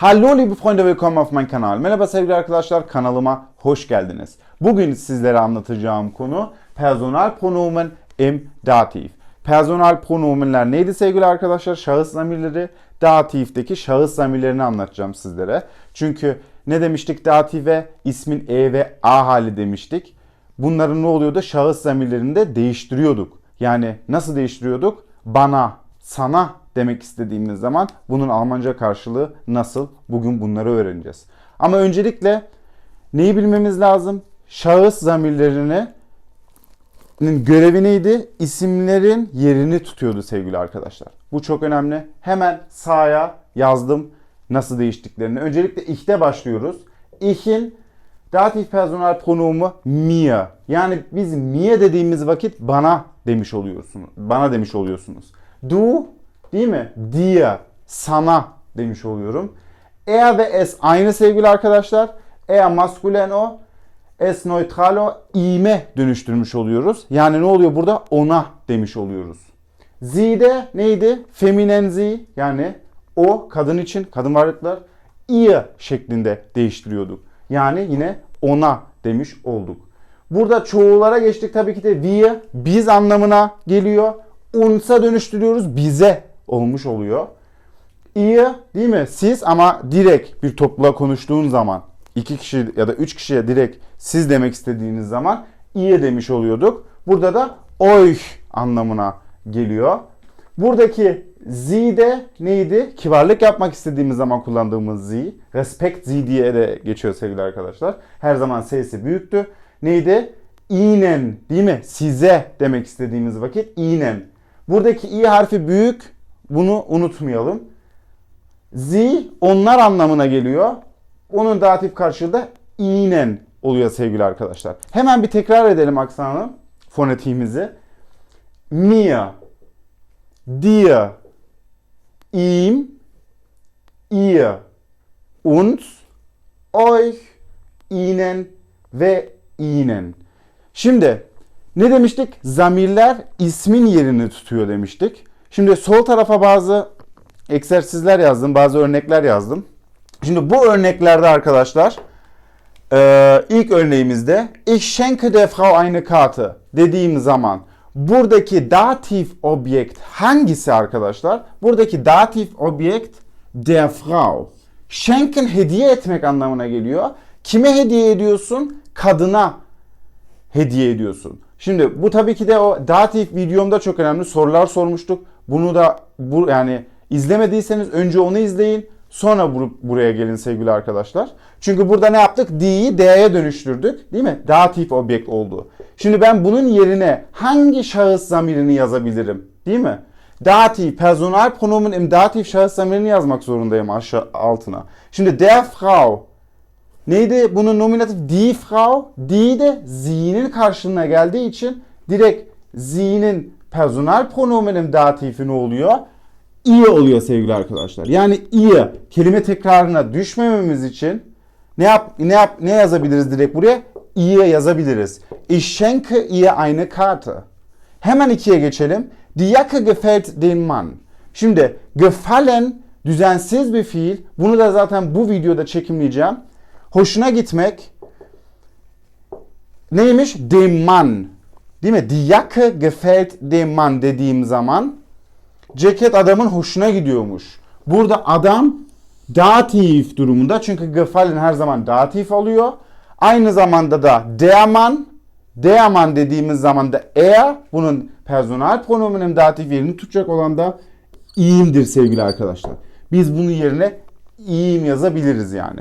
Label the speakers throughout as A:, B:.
A: Hallo liebe Freunde, willkommen auf meinem Kanal. Merhaba sevgili arkadaşlar, kanalıma hoş geldiniz. Bugün sizlere anlatacağım konu personal pronomen im Dativ. Personal pronomenler neydi sevgili arkadaşlar? Şahıs zamirleri. Datifteki şahıs zamirlerini anlatacağım sizlere. Çünkü ne demiştik dative? ismin e ve a hali demiştik. Bunların ne oluyordu? Şahıs zamirlerini de değiştiriyorduk. Yani nasıl değiştiriyorduk? Bana, sana demek istediğimiz zaman bunun Almanca karşılığı nasıl? Bugün bunları öğreneceğiz. Ama öncelikle neyi bilmemiz lazım? Şahıs zamirlerini görevi neydi? İsimlerin yerini tutuyordu sevgili arkadaşlar. Bu çok önemli. Hemen sağa yazdım nasıl değiştiklerini. Öncelikle ih'te başlıyoruz. İh'in datif personel pronomu mir. Yani biz mir dediğimiz vakit bana demiş oluyorsunuz. Bana demiş oluyorsunuz. Du değil mi? Dir, sana demiş oluyorum. Er ve es aynı sevgili arkadaşlar. Er maskülen o, es neutral o, ime dönüştürmüş oluyoruz. Yani ne oluyor burada? Ona demiş oluyoruz. Z'de neydi? Feminen zi yani o kadın için kadın varlıklar ihr şeklinde değiştiriyorduk. Yani yine ona demiş olduk. Burada çoğullara geçtik tabii ki de wir biz anlamına geliyor. Uns'a dönüştürüyoruz bize olmuş oluyor. Ihr değil mi? Siz ama direkt bir topluluğa konuştuğun zaman iki kişi ya da üç kişiye direkt siz demek istediğiniz zaman ihr demiş oluyorduk. Burada da euch anlamına geliyor. Buradaki Sie de neydi? Kibarlık yapmak istediğimiz zaman kullandığımız Sie. Respekt Sie diye de geçiyor sevgili arkadaşlar. Her zaman sesi büyüktü. Neydi? Ihnen değil mi? Size demek istediğimiz vakit ihnen. Buradaki i harfi büyük. Bunu unutmayalım. Sie onlar anlamına geliyor. Onun datif karşılığı da ihnen oluyor sevgili arkadaşlar. Hemen bir tekrar edelim aksanı, fonetiğimizi. Mir, dir, ihm, ihr, uns, euch, ihnen ve ihnen. Şimdi ne demiştik? Zamirler ismin yerini tutuyor demiştik. Şimdi sol tarafa bazı egzersizler yazdım, bazı örnekler yazdım. Şimdi bu örneklerde arkadaşlar e, ilk örneğimizde Ich schenke der Frau eine Karte dediğim zaman buradaki datif objekt hangisi arkadaşlar? Buradaki datif objekt der Frau. Schenken hediye etmek anlamına geliyor. Kime hediye ediyorsun? Kadına hediye ediyorsun. Şimdi bu tabii ki de o datif videomda çok önemli sorular sormuştuk. Bunu da bu yani izlemediyseniz önce onu izleyin. Sonra bur- buraya gelin sevgili arkadaşlar. Çünkü burada ne yaptık? D'yi D'ye dönüştürdük. Değil mi? Datif objekt oldu. Şimdi ben bunun yerine hangi şahıs zamirini yazabilirim? Değil mi? Datif, personal pronomen im datif şahıs zamirini yazmak zorundayım aşağı altına. Şimdi der Frau neydi? Bunun nominatif die Frau. Die de zie'nin karşılığına geldiği için direkt zie'nin personal pronomenin datifi ne oluyor? İyi oluyor sevgili arkadaşlar. Yani iyi kelime tekrarına düşmememiz için ne yap ne yap ne yazabiliriz direkt buraya? İyi yazabiliriz. Ich schenke ihr eine. Hemen ikiye geçelim. Die Jacke gefällt dem Mann. Şimdi gefallen düzensiz bir fiil. Bunu da zaten bu videoda çekimleyeceğim. Hoşuna gitmek neymiş? Dem Mann. Değil mi? Die Jacke gefällt dem Mann dediğim zaman ceket adamın hoşuna gidiyormuş. Burada adam datif durumunda çünkü gefallen her zaman datif oluyor. Aynı zamanda da der Mann, der Mann dediğimiz zaman da er bunun personal pronominin datif yerini tutacak olan da iyimdir sevgili arkadaşlar. Biz bunun yerine iyiyim yazabiliriz yani.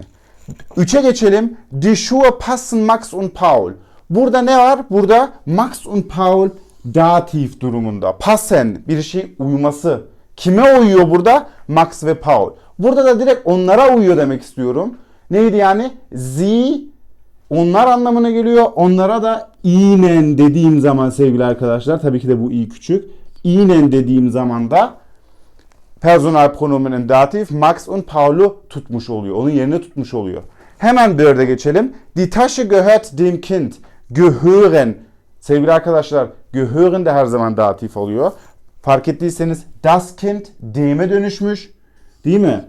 A: Üçe geçelim. Die Schuhe passen Max und Paul. Burada ne var? Burada Max und Paul datif durumunda. Passen bir şey uyuması. Kime uyuyor burada? Max ve Paul. Burada da direkt onlara uyuyor demek istiyorum. Neydi yani? Sie onlar anlamına geliyor. Onlara da ihnen dediğim zaman sevgili arkadaşlar. Tabii ki de bu i küçük. İhnen dediğim zaman da personal pronominin datif Max und Paul'u tutmuş oluyor. Onun yerine tutmuş oluyor. Hemen dörde geçelim. Die Tasche gehört dem Kind. Gehören. Sevgili arkadaşlar gehören de her zaman datif oluyor. Fark ettiyseniz das Kind dem'e dönüşmüş. Değil mi?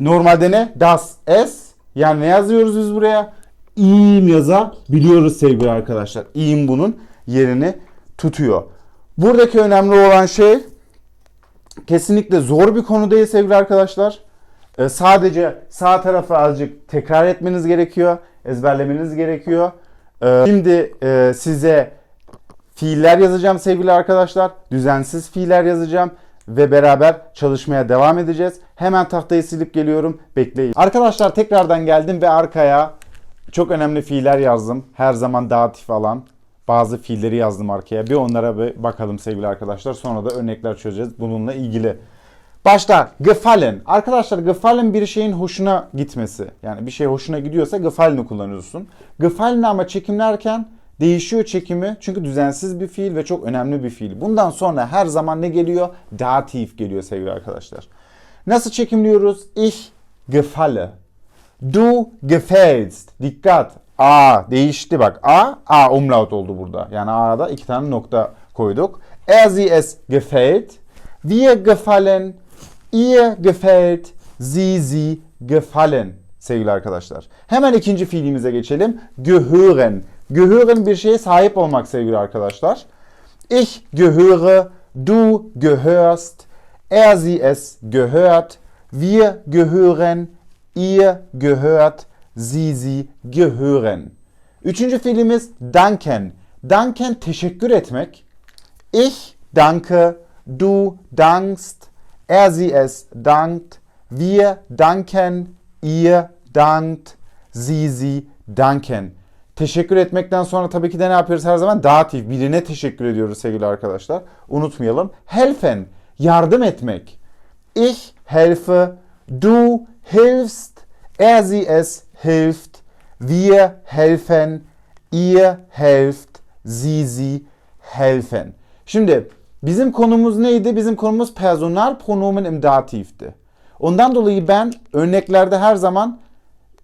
A: Normalde ne? Das es. Yani ne yazıyoruz biz buraya? İyiyim yazabiliyoruz sevgili arkadaşlar. İyiyim bunun yerini tutuyor. Buradaki önemli olan şey kesinlikle zor bir konu değil sevgili arkadaşlar. Ee, sadece sağ tarafı azıcık tekrar etmeniz gerekiyor. Ezberlemeniz gerekiyor. Ee, şimdi e, size fiiller yazacağım sevgili arkadaşlar. Düzensiz fiiller yazacağım ve beraber çalışmaya devam edeceğiz. Hemen tahtayı silip geliyorum. Bekleyin. Arkadaşlar tekrardan geldim ve arkaya çok önemli fiiller yazdım. Her zaman datif alan bazı fiilleri yazdım arkaya. Bir onlara bir bakalım sevgili arkadaşlar. Sonra da örnekler çözeceğiz bununla ilgili. Başta gefallen. Arkadaşlar gefallen bir şeyin hoşuna gitmesi. Yani bir şey hoşuna gidiyorsa gefallen'i kullanıyorsun. Gefallen ama çekimlerken değişiyor çekimi. Çünkü düzensiz bir fiil ve çok önemli bir fiil. Bundan sonra her zaman ne geliyor? Datif geliyor sevgili arkadaşlar. Nasıl çekimliyoruz? Ich gefalle. Du gefällst. Dikkat. A değişti bak. A, A umlaut oldu burada. Yani A'da iki tane nokta koyduk. Er, sie, es gefällt. Wir gefallen. Ihr gefällt. Sie, sie gefallen. Sevgili arkadaşlar. Hemen ikinci fiilimize geçelim. Gehören. Gehören bir şeye sahip olmak sevgili arkadaşlar. Ich gehöre. Du gehörst. Er, sie, es gehört. Wir gehören. Ihr gehört, sie, sie gehören. Üçüncü fiilimiz danken. Danken teşekkür etmek. Ich danke, du dankst, er, sie, es dankt, wir danken, ihr dankt, sie, sie danken. Teşekkür etmekten sonra tabii ki de ne yapıyoruz her zaman? Datif. Birine teşekkür ediyoruz sevgili arkadaşlar. Unutmayalım. Helfen. Yardım etmek. Ich helfe, du hilfst, er sie es hilft, wir helfen, ihr helft, sie sie helfen. Şimdi bizim konumuz neydi? Bizim konumuz personal pronomen im Dativ'ti. Ondan dolayı ben örneklerde her zaman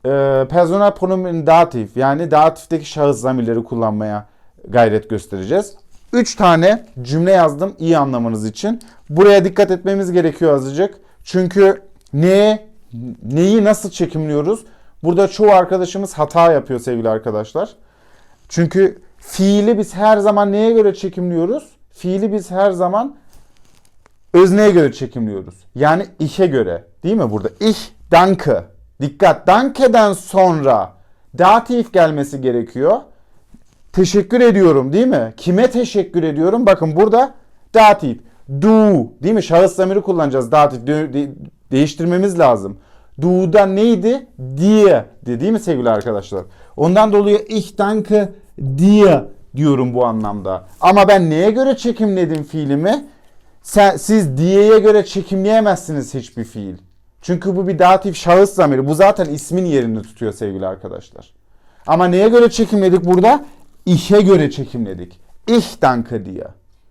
A: e, personal pronomen im Dativ yani datifteki şahıs zamirleri kullanmaya gayret göstereceğiz. 3 tane cümle yazdım iyi anlamanız için. Buraya dikkat etmemiz gerekiyor azıcık. Çünkü ne neyi nasıl çekimliyoruz? Burada çoğu arkadaşımız hata yapıyor sevgili arkadaşlar. Çünkü fiili biz her zaman neye göre çekimliyoruz? Fiili biz her zaman özneye göre çekimliyoruz. Yani işe göre. Değil mi burada? Ich danke. Dikkat. Danke'den sonra datif gelmesi gerekiyor. Teşekkür ediyorum değil mi? Kime teşekkür ediyorum? Bakın burada datif. Du değil mi? Şahıs zamiri kullanacağız. Datif de- de- değiştirmemiz lazım. Du'da neydi? Dir değil mi sevgili arkadaşlar? Ondan dolayı ich danke dir diyorum bu anlamda. Ama ben neye göre çekimledim fiilimi? Sen, siz diye'ye göre çekimleyemezsiniz hiçbir fiil. Çünkü bu bir datif şahıs zamiri. Bu zaten ismin yerini tutuyor sevgili arkadaşlar. Ama neye göre çekimledik burada? İşe göre çekimledik. Ich danke dir.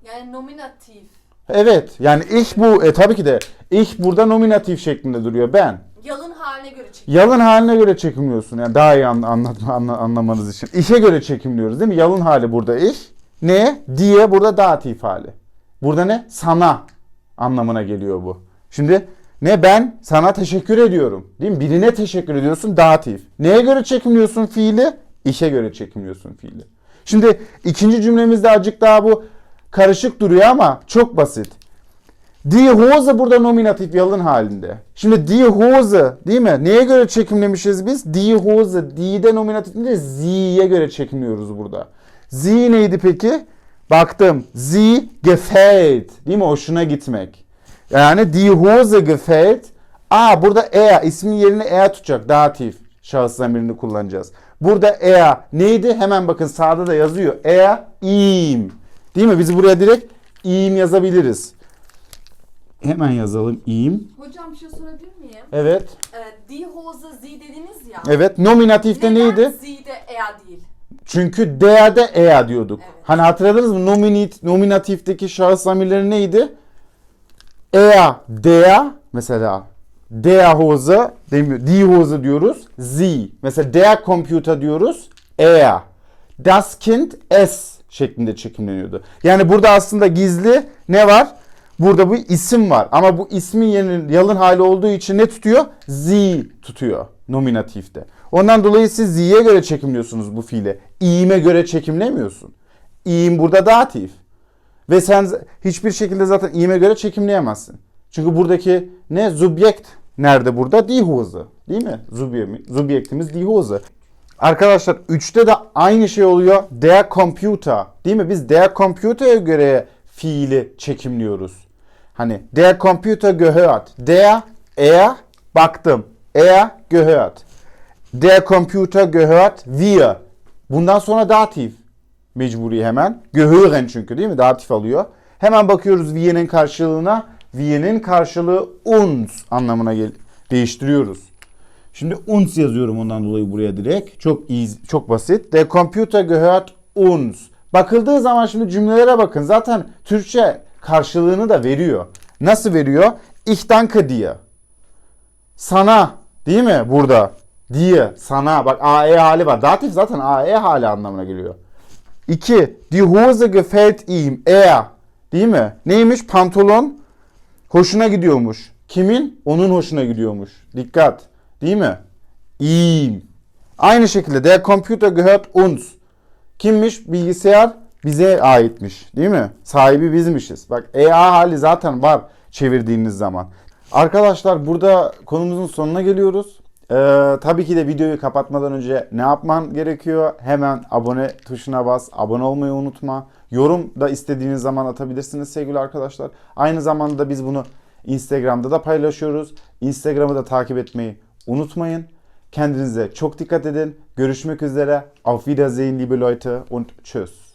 B: Yani nominatif.
A: Evet yani ich bu e, tabii ki de ich burada nominatif şeklinde duruyor ben.
B: Yalın haline göre çek.
A: Yalın haline göre çekimliyorsun yani daha iyi anla, anlatma, anla- anlamanız için. İşe göre çekimliyoruz değil mi? Yalın hali burada iş. Ne? Diye burada datif hali. Burada ne? Sana anlamına geliyor bu. Şimdi ne ben sana teşekkür ediyorum. Değil mi? Birine teşekkür ediyorsun datif. Neye göre çekimliyorsun fiili? İşe göre çekimliyorsun fiili. Şimdi ikinci cümlemizde azıcık daha bu karışık duruyor ama çok basit. Die Hose burada nominatif yalın halinde. Şimdi die Hose değil mi? Neye göre çekimlemişiz biz? Die Hose. Die'de nominatif değil de sie'ye göre çekimliyoruz burada. Sie neydi peki? Baktım. Sie gefällt. Değil mi? Hoşuna gitmek. Yani die Hose gefällt. Aa burada er. ismin yerine er tutacak. Datif. Şahıs zamirini kullanacağız. Burada er neydi? Hemen bakın sağda da yazıyor. Er ihm. Değil mi? Biz buraya direkt ihm yazabiliriz. Hemen yazalım ihm.
B: Hocam bir şey sorabilir miyim?
A: Evet.
B: Ee, die Hose, sie dediniz ya.
A: Evet. Nominatifte
B: Neden
A: neydi?
B: sie de er değil?
A: Çünkü der'de er diyorduk.
B: Evet.
A: Hani hatırladınız mı? Nominit, nominatifteki şahıs zamirleri neydi? Er, der mesela der Hose demiyor. Die Hose diyoruz. Sie. Mesela der Computer diyoruz. Er. Das Kind es şeklinde çekimleniyordu. Yani burada aslında gizli ne var? Burada bu isim var ama bu ismin yerinin yalın hali olduğu için ne tutuyor? Sie tutuyor nominatifte. Ondan dolayı siz Sie'ye göre çekimliyorsunuz bu fiile. İğime göre çekimlemiyorsun. İğim burada datif. Ve sen z- hiçbir şekilde zaten iğime göre çekimleyemezsin. Çünkü buradaki ne? Subjekt nerede burada? Hose. Değil mi? Subje- Subjektimiz Hose. Arkadaşlar 3'te de aynı şey oluyor. Der Computer. Değil mi? Biz der Computer'e göre fiili çekimliyoruz. Hani der Computer gehört. Der, er, baktım. Er gehört. Der Computer gehört wir. Bundan sonra datif. Mecburi hemen. Gehören çünkü değil mi? Datif alıyor. Hemen bakıyoruz wir'nin karşılığına. Wir'nin karşılığı uns anlamına gel değiştiriyoruz. Şimdi uns yazıyorum ondan dolayı buraya direkt. Çok easy, çok basit. Der Computer gehört uns. Bakıldığı zaman şimdi cümlelere bakın. Zaten Türkçe karşılığını da veriyor. Nasıl veriyor? Ich danke dir. Sana değil mi burada? Diye sana bak AE hali var. Datif zaten AE hali anlamına geliyor. 2. Die Hose gefällt ihm. Er. Değil mi? Neymiş? Pantolon hoşuna gidiyormuş. Kimin? Onun hoşuna gidiyormuş. Dikkat. Değil mi? ihm. Aynı şekilde der Computer gehört uns. Kimmiş? Bilgisayar bize aitmiş. Değil mi? Sahibi bizmişiz. Bak EA hali zaten var çevirdiğiniz zaman. Arkadaşlar burada konumuzun sonuna geliyoruz. Ee, tabii ki de videoyu kapatmadan önce ne yapman gerekiyor? Hemen abone tuşuna bas. Abone olmayı unutma. Yorum da istediğiniz zaman atabilirsiniz sevgili arkadaşlar. Aynı zamanda biz bunu Instagram'da da paylaşıyoruz. Instagram'ı da takip etmeyi unutmayın. Kendinize çok dikkat edin. Görüşmek üzere. Auf Wiedersehen liebe Leute und tschüss.